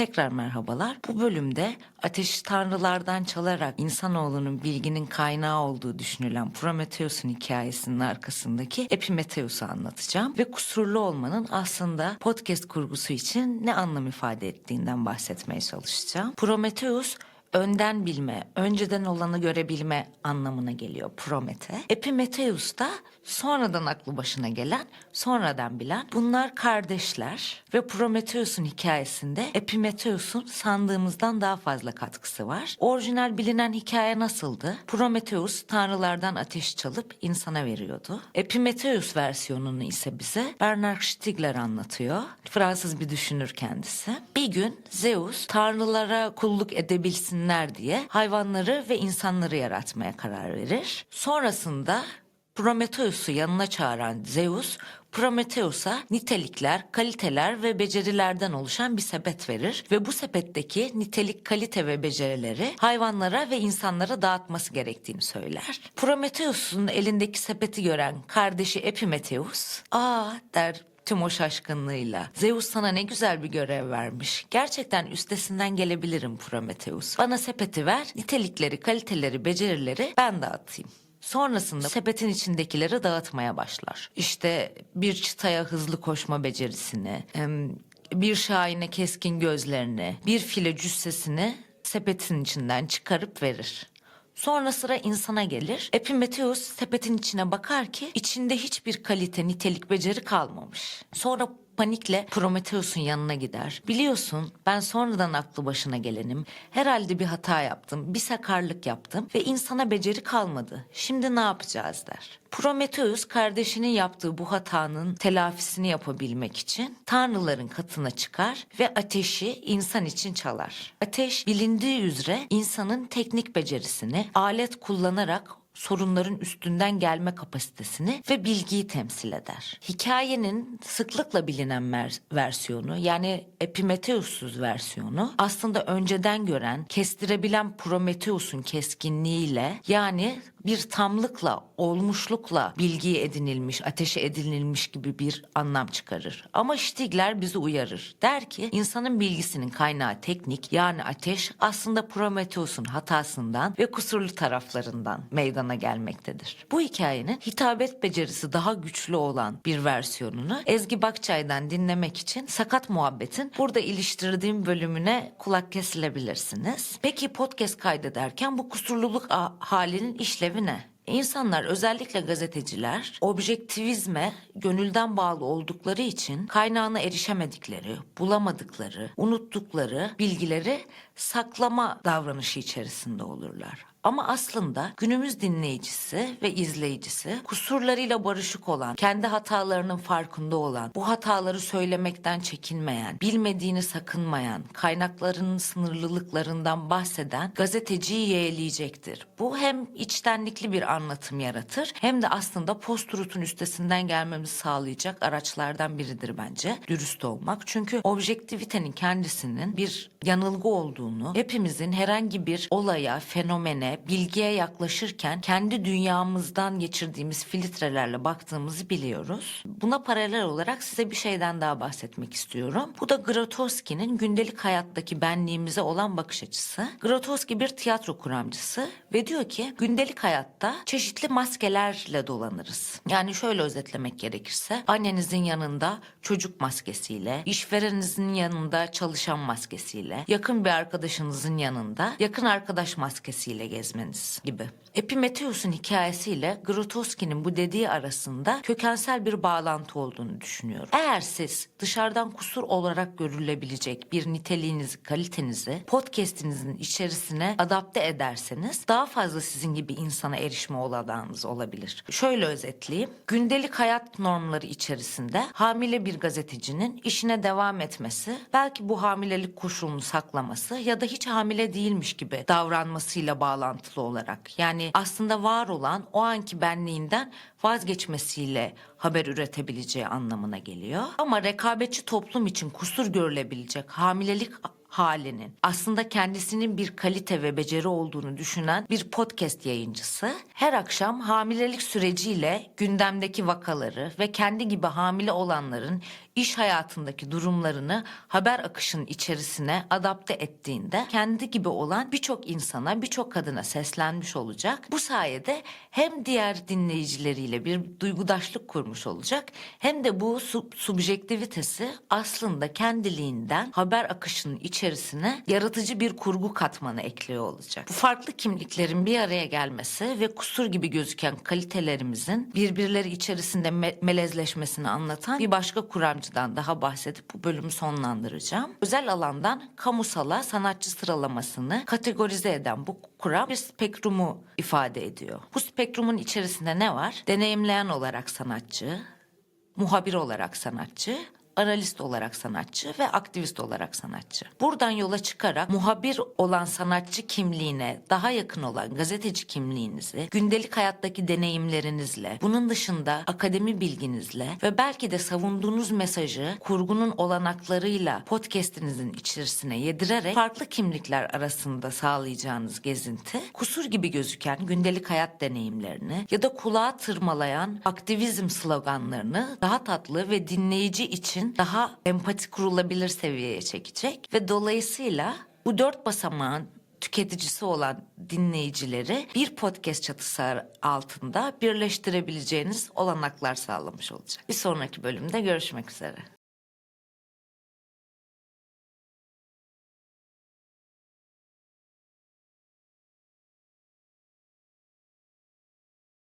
Tekrar merhabalar. Bu bölümde ateşi tanrılardan çalarak insanoğlunun bilginin kaynağı olduğu düşünülen Prometheus'un hikayesinin arkasındaki Epimetheus'u anlatacağım. Ve kusurlu olmanın aslında podcast kurgusu için ne anlam ifade ettiğinden bahsetmeye çalışacağım. Prometheus önden bilme, önceden olanı görebilme anlamına geliyor Promete. Epimetheus da sonradan aklı başına gelen, sonradan bilen. Bunlar kardeşler ve Prometheus'un hikayesinde Epimetheus'un sandığımızdan daha fazla katkısı var. Orijinal bilinen hikaye nasıldı? Prometheus tanrılardan ateş çalıp insana veriyordu. Epimetheus versiyonunu ise bize Bernard Stiegler anlatıyor. Fransız bir düşünür kendisi. Bir gün Zeus tanrılara kulluk edebilsinler diye hayvanları ve insanları yaratmaya karar verir. Sonrasında Prometheus'u yanına çağıran Zeus, Prometheus'a nitelikler, kaliteler ve becerilerden oluşan bir sepet verir ve bu sepetteki nitelik, kalite ve becerileri hayvanlara ve insanlara dağıtması gerektiğini söyler. Prometheus'un elindeki sepeti gören kardeşi Epimetheus, "Aa," der tüm o şaşkınlığıyla. Zeus sana ne güzel bir görev vermiş. Gerçekten üstesinden gelebilirim Prometheus. Bana sepeti ver, nitelikleri, kaliteleri, becerileri ben dağıtayım. Sonrasında sepetin içindekileri dağıtmaya başlar. İşte bir çıtaya hızlı koşma becerisini, bir şahine keskin gözlerini, bir file cüssesini sepetin içinden çıkarıp verir. Sonra sıra insana gelir. Epimetheus sepetin içine bakar ki içinde hiçbir kalite, nitelik, beceri kalmamış. Sonra panikle Prometheus'un yanına gider. Biliyorsun ben sonradan aklı başına gelenim. Herhalde bir hata yaptım, bir sakarlık yaptım ve insana beceri kalmadı. Şimdi ne yapacağız der. Prometheus kardeşinin yaptığı bu hatanın telafisini yapabilmek için tanrıların katına çıkar ve ateşi insan için çalar. Ateş bilindiği üzere insanın teknik becerisini alet kullanarak sorunların üstünden gelme kapasitesini ve bilgiyi temsil eder. Hikayenin sıklıkla bilinen versiyonu yani Epimetheus'suz versiyonu aslında önceden gören, kestirebilen Prometheus'un keskinliğiyle yani bir tamlıkla, olmuşlukla bilgiye edinilmiş, ateşe edinilmiş gibi bir anlam çıkarır. Ama Stigler bizi uyarır. Der ki insanın bilgisinin kaynağı teknik yani ateş aslında Prometheus'un hatasından ve kusurlu taraflarından meydana gelmektedir. Bu hikayenin hitabet becerisi daha güçlü olan bir versiyonunu Ezgi Bakçay'dan dinlemek için Sakat Muhabbet'in burada iliştirdiğim bölümüne kulak kesilebilirsiniz. Peki podcast kaydederken bu kusurluluk halinin işlevi ne? İnsanlar özellikle gazeteciler objektivizme gönülden bağlı oldukları için kaynağına erişemedikleri, bulamadıkları, unuttukları bilgileri saklama davranışı içerisinde olurlar. Ama aslında günümüz dinleyicisi ve izleyicisi kusurlarıyla barışık olan, kendi hatalarının farkında olan, bu hataları söylemekten çekinmeyen, bilmediğini sakınmayan, kaynaklarının sınırlılıklarından bahseden gazeteciyi yeğleyecektir. Bu hem içtenlikli bir anlatım yaratır hem de aslında post-truth'un üstesinden gelmemizi sağlayacak araçlardan biridir bence. Dürüst olmak. Çünkü objektivitenin kendisinin bir yanılgı olduğunu, hepimizin herhangi bir olaya, fenomene, bilgiye yaklaşırken kendi dünyamızdan geçirdiğimiz filtrelerle baktığımızı biliyoruz. Buna paralel olarak size bir şeyden daha bahsetmek istiyorum. Bu da Grotowski'nin gündelik hayattaki benliğimize olan bakış açısı. Grotowski bir tiyatro kuramcısı ve diyor ki gündelik hayatta çeşitli maskelerle dolanırız. Yani şöyle özetlemek gerekirse annenizin yanında çocuk maskesiyle, işvereninizin yanında çalışan maskesiyle, yakın bir arkadaşınızın yanında yakın arkadaş maskesiyle gezmeniz gibi. Epimetheus'un hikayesiyle Grotowski'nin bu dediği arasında kökensel bir bağlantı olduğunu düşünüyorum. Eğer siz dışarıdan kusur olarak görülebilecek bir niteliğinizi, kalitenizi podcast'inizin içerisine adapte ederseniz daha fazla sizin gibi insana erişme olanağınız olabilir. Şöyle özetleyeyim. Gündelik hayat normları içerisinde hamile bir gazetecinin işine devam etmesi, belki bu hamilelik koşulunu saklaması ya da hiç hamile değilmiş gibi davranmasıyla bağlantılı olarak. Yani aslında var olan o anki benliğinden vazgeçmesiyle haber üretebileceği anlamına geliyor. Ama rekabetçi toplum için kusur görülebilecek hamilelik halinin aslında kendisinin bir kalite ve beceri olduğunu düşünen bir podcast yayıncısı her akşam hamilelik süreciyle gündemdeki vakaları ve kendi gibi hamile olanların iş hayatındaki durumlarını haber akışının içerisine adapte ettiğinde kendi gibi olan birçok insana, birçok kadına seslenmiş olacak. Bu sayede hem diğer dinleyicileriyle bir duygudaşlık kurmuş olacak hem de bu sub- subjektivitesi aslında kendiliğinden haber akışının içerisine yaratıcı bir kurgu katmanı ekliyor olacak. Bu farklı kimliklerin bir araya gelmesi ve kusur gibi gözüken kalitelerimizin birbirleri içerisinde me- melezleşmesini anlatan bir başka kuramcıdan daha bahsedip bu bölümü sonlandıracağım. Özel alandan kamusala sanatçı sıralamasını kategorize eden bu kuram bir spektrumu ifade ediyor. Bu spektrumun içerisinde ne var? Deneyimleyen olarak sanatçı, muhabir olarak sanatçı, analist olarak sanatçı ve aktivist olarak sanatçı. Buradan yola çıkarak muhabir olan sanatçı kimliğine daha yakın olan gazeteci kimliğinizi gündelik hayattaki deneyimlerinizle, bunun dışında akademi bilginizle ve belki de savunduğunuz mesajı kurgunun olanaklarıyla podcast'inizin içerisine yedirerek farklı kimlikler arasında sağlayacağınız gezinti kusur gibi gözüken gündelik hayat deneyimlerini ya da kulağa tırmalayan aktivizm sloganlarını daha tatlı ve dinleyici için daha empati kurulabilir seviyeye çekecek ve dolayısıyla bu dört basamağın tüketicisi olan dinleyicileri bir podcast çatısı altında birleştirebileceğiniz olanaklar sağlamış olacak. Bir sonraki bölümde görüşmek üzere.